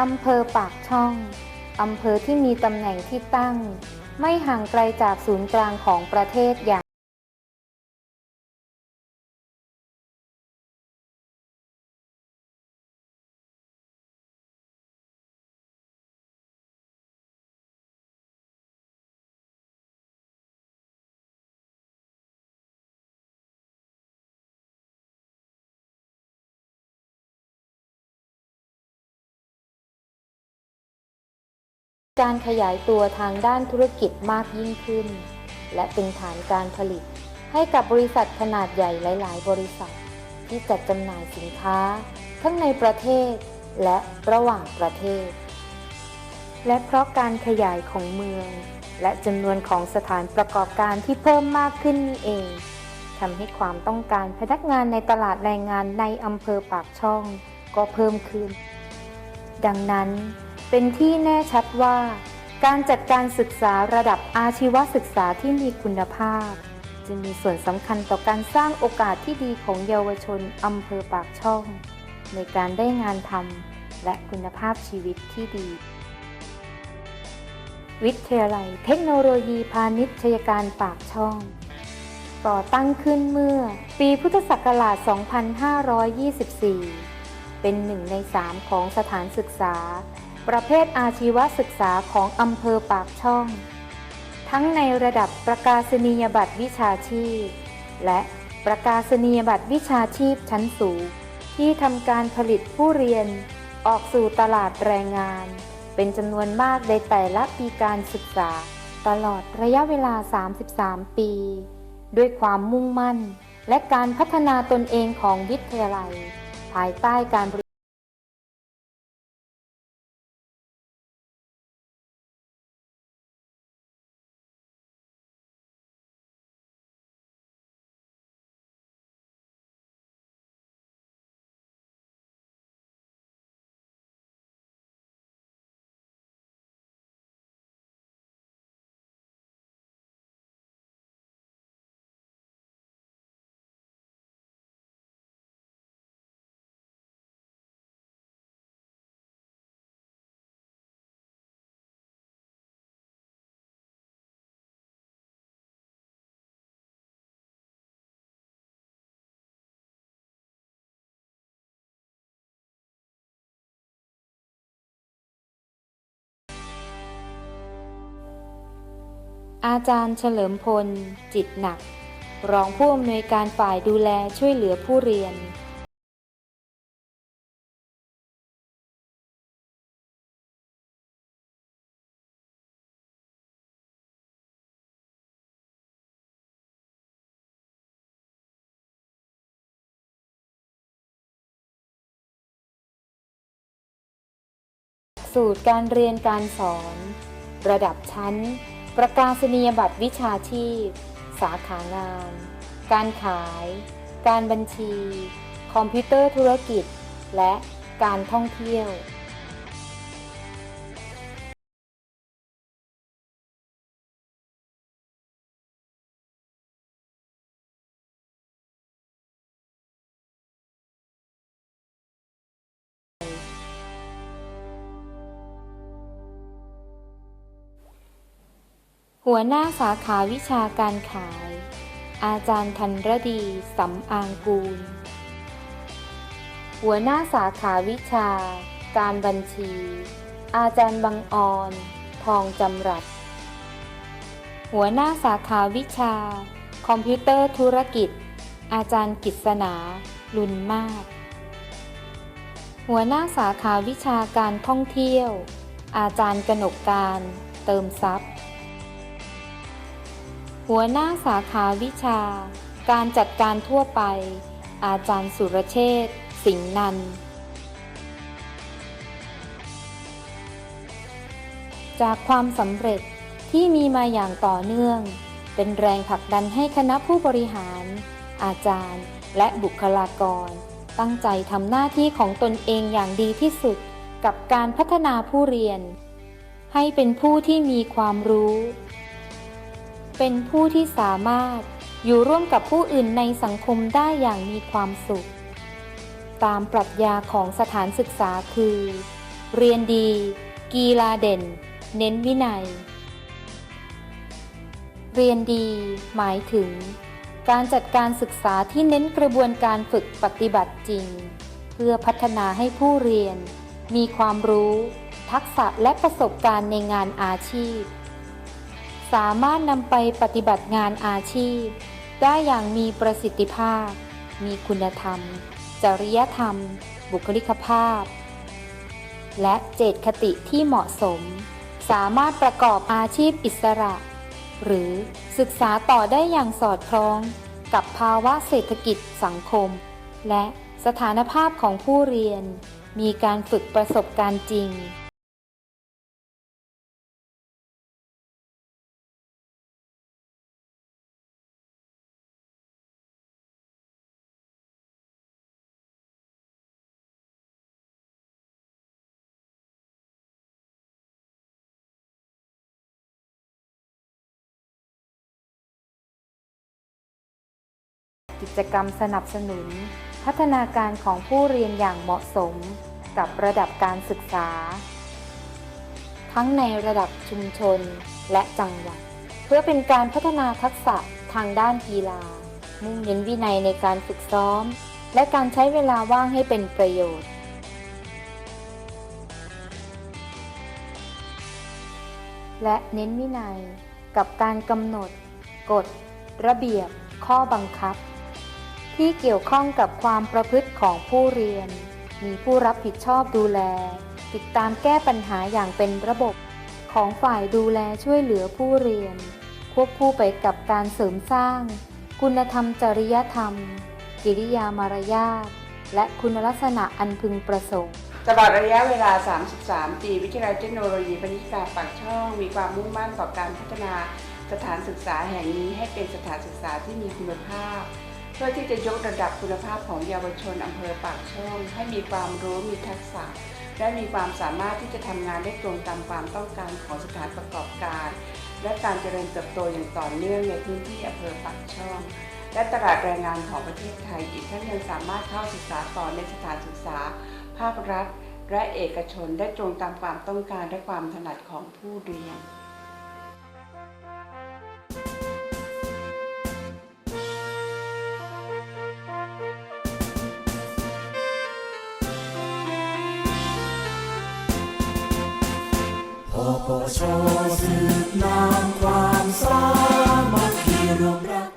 อำเภอปากช่อง อำเภอที่มีตำแหน่งที่ตั้ง ไม่ห่างไกลจากศูนย์กลางของประเทศอย่าง การขยายตัวทางด้านธุรกิจมากยิ่งขึ้น และเป็นฐานการผลิต ให้กับบริษัทขนาดใหญ่หลาย ๆ บริษัท ที่จัดจำหน่ายสินค้า ทั้งในประเทศและระหว่างประเทศ และเพราะการขยายของเมือง และจำนวนของสถานประกอบการที่เพิ่มมากขึ้นนี่เองทำให้ความต้องการพนักงานในตลาดแรงงานในอำเภอปากช่อง ก็เพิ่มขึ้น ดังนั้น เป็นที่แน่ชัดว่า การจัดการศึกษาระดับอาชีวศึกษาที่มีคุณภาพ จึงมีส่วนสำคัญต่อการสร้างโอกาสที่ดีของเยาวชนอำเภอปากช่อง ในการได้งานทำและคุณภาพชีวิตที่ดี วิทยาลัยเทคโนโลยีพาณิชยการปากช่อง ก่อตั้งขึ้นเมื่อ ปีพุทธศักราช 2524 เป็นหนึ่งในสามของสถานศึกษา ประเภทอาชีวศึกษาของอำเภอปากช่อง ทั้งในระดับประกาศนียบัตรวิชาชีพ และประกาศนียบัตรวิชาชีพชั้นสูง ที่ทำการผลิตผู้เรียน ออกสู่ตลาดแรงงาน เป็นจำนวนมากในแต่ละปีการศึกษา ตลอดระยะเวลา 33 ปี ด้วยความมุ่งมั่น และการพัฒนาตนเองของวิทยาลัย ภายใต้การ อาจารย์เฉลิมพล จิตหนัก รองผู้อำนวยการฝ่ายดูแลช่วยเหลือผู้เรียนสูตรการเรียนการสอน ระดับชั้น ประกาศนียบัตรวิชาชีพ สาขางาน การขาย การบัญชี คอมพิวเตอร์ธุรกิจ และการท่องเที่ยว หัวหน้าสาขาวิชาการขาย อาจารย์ธันรดีสำอางกูล หัวหน้าสาขาวิชา การบัญชี อาจารย์บังออน ทองจำรัด หัวหน้าสาขาวิชา คอมพิวเตอร์ธุรกิจ อาจารย์กิษณาลุนมาศหัวหน้าสาขาวิชาการท่องเที่ยว อาจารย์กนกการ เติมทรัพย์ หัวหน้าสาขาวิชา การจัดการทั่วไป อาจารย์สุรเชษฐ์สิงห์นัน จากความสำเร็จที่มีมาอย่างต่อเนื่อง เป็นแรงผลักดันให้คณะผู้บริหาร อาจารย์และบุคลากร ตั้งใจทำหน้าที่ของตนเองอย่างดีที่สุดกับการพัฒนาผู้เรียน ให้เป็นผู้ที่มีความรู้ เป็นผู้ที่สามารถอยู่ร่วมกับผู้อื่นในสังคมได้อย่างมีความสุข ตามปรัชญาของสถานศึกษาคือ เรียนดี กีฬาเด่น เน้นวินัย เรียนดี หมายถึง การจัดการศึกษาที่เน้นกระบวนการฝึกปฏิบัติจริง เพื่อพัฒนาให้ผู้เรียน มีความรู้ ทักษะและประสบการณ์ในงานอาชีพ สามารถนำไปปฏิบัติงานอาชีพ ได้อย่างมีประสิทธิภาพ มีคุณธรรม จริยธรรม บุคลิกภาพ และเจตคติที่เหมาะสม สามารถประกอบอาชีพอิสระ หรือศึกษาต่อได้อย่างสอดคล้อง กับภาวะเศรษฐกิจสังคม และสถานภาพของผู้เรียน มีการฝึกประสบการณ์จริง กิจกรรมสนับสนุน พัฒนาการของผู้เรียนอย่างเหมาะสมกับระดับการศึกษา ทั้งในระดับชุมชนและจังหวัด เพื่อเป็นการพัฒนาทักษะทางด้านกีฬา มุ่งเน้นวินัยในการฝึกซ้อม และการใช้เวลาว่างให้เป็นประโยชน์และเน้นวินัยกับการกำหนด กฎ ระเบียบ ข้อบังคับ ที่เกี่ยวข้องกับความประพฤติของผู้เรียน มีผู้รับผิดชอบดูแล ติดตามแก้ปัญหาอย่างเป็นระบบของฝ่ายดูแลช่วยเหลือผู้เรียน ควบคู่ไปกับการเสริมสร้าง คุณธรรมจริยธรรม กิริยามารยาทและคุณลักษณะอันพึงประสงค์ ตลอดระยะเวลา 33 ปี วิทยาลัยเทคโนโลยีพนิกาปากช่อง มีความมุ่งมั่นต่อการพัฒนาสถานศึกษาแห่งนี้ให้เป็นสถานศึกษาที่มีคุณภาพ เพื่อที่จะยกระดับคุณภาพของเยาวชนอำเภอปากช่องให้มีความรู้มีทักษะ และมีความสามารถที่จะทำงานได้ตรงตามความต้องการของสถานประกอบการ และการเจริญเติบโตอย่างต่อเนื่องในพื้นที่อำเภอปากช่อง และตลาดแรงงานของประเทศไทยอีกทั้งยังสามารถเข้าศึกษาต่อในสถานศึกษา ภาครัฐ และเอกชนได้ตรงตามความต้องการและความถนัดของผู้เรียน ปโชสืบนามความสามัญ